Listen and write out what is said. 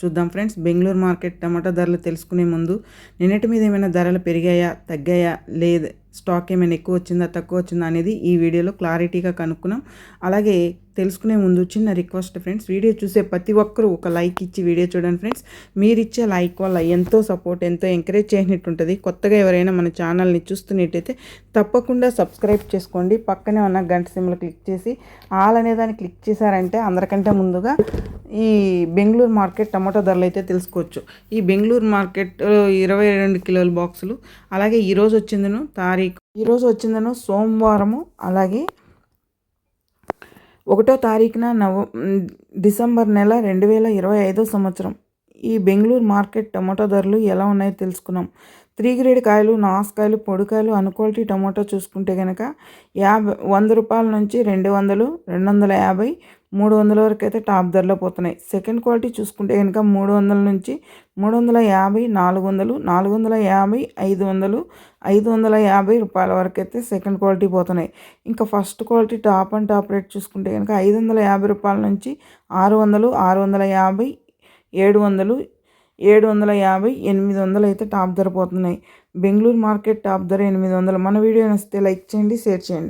చూద్దాం friends. Bengaluru market టమాటా ధరలు తెలుసుకునే ముందు నిన్నటి మీద ఏమైనా ధరలు పెరిగాయా తగ్గాయా లేదు స్టాక్ ఏమైనా ఎక్కువ వచ్చిందా తక్కువ వచ్చిందా అనేది ఈ వీడియోలో క్లారిటీగా కనుక్కున్నాం. అలాగే తెలుసుకునే ముందు చిన్న రిక్వెస్ట్ ఫ్రెండ్స్. వీడియో చూసే ప్రతి ఒక్కరూ ఒక లైక్ ఇచ్చి వీడియో చూడండి ఫ్రెండ్స్. మీరు ఇచ్చే లైక్ వల్ల ఎంతో సపోర్ట్ ఎంతో ఎంకరేజ్ చేసినట్టు ఉంటుంది కొత్తగా ఎవరైనా మన ఛానల్ని చూస్తున్నట్టయితే తప్పకుండా సబ్స్క్రైబ్ చేసుకోండి. పక్కనే ఉన్న గంట సిమ్లు క్లిక్ చేసి ఆల్ అనే దాన్ని క్లిక్ చేశారంటే అందరికంటే ముందుగా ఈ బెంగళూరు మార్కెట్ టమాటో ధరలు అయితే తెలుసుకోవచ్చు. ఈ బెంగళూరు మార్కెట్ ఇరవై రెండు కిలోల బాక్సులు. అలాగే ఈరోజు వచ్చిందను తారీఖు. ఈరోజు వచ్చిందను సోమవారము. అలాగే ఒకటో తారీఖున నవ డిసెంబర్ నెల రెండు వేల ఇరవై ఐదో సంవత్సరం. ఈ బెంగళూరు మార్కెట్ టమాటో ధరలు ఎలా ఉన్నాయో తెలుసుకున్నాం. త్రీ గ్రేడ్ కాయలు నాసుకాయలు పొడికాయలు అన్క్వాలిటీ టమాటో చూసుకుంటే కనుక యాభై వంద రూపాయల నుంచి రెండు వందలు రెండు వందల యాభై మూడు వందల వరకు అయితే టాప్ ధరలో పోతున్నాయి. సెకండ్ క్వాలిటీ చూసుకుంటే కనుక మూడు వందల నుంచి మూడు వందల యాభై నాలుగు వందలు నాలుగు వందల యాభై ఐదు వందలు ఐదు వందల యాభై రూపాయల వరకు అయితే సెకండ్ క్వాలిటీ పోతున్నాయి. ఇంకా first quality top and top rate చూసుకుంటే కనుక ఐదు వందల యాభై రూపాయల నుంచి ఆరు వందలు ఆరు వందల యాభై ఏడు వందలు ఏడు వందల యాభై ఎనిమిది వందలు అయితే టాప్ ధర పోతున్నాయి. బెంగళూరు మార్కెట్ టాప్ ధర ఎనిమిది వందలు. మన వీడియో నచ్చితే లైక్ చేయండి షేర్ చేయండి.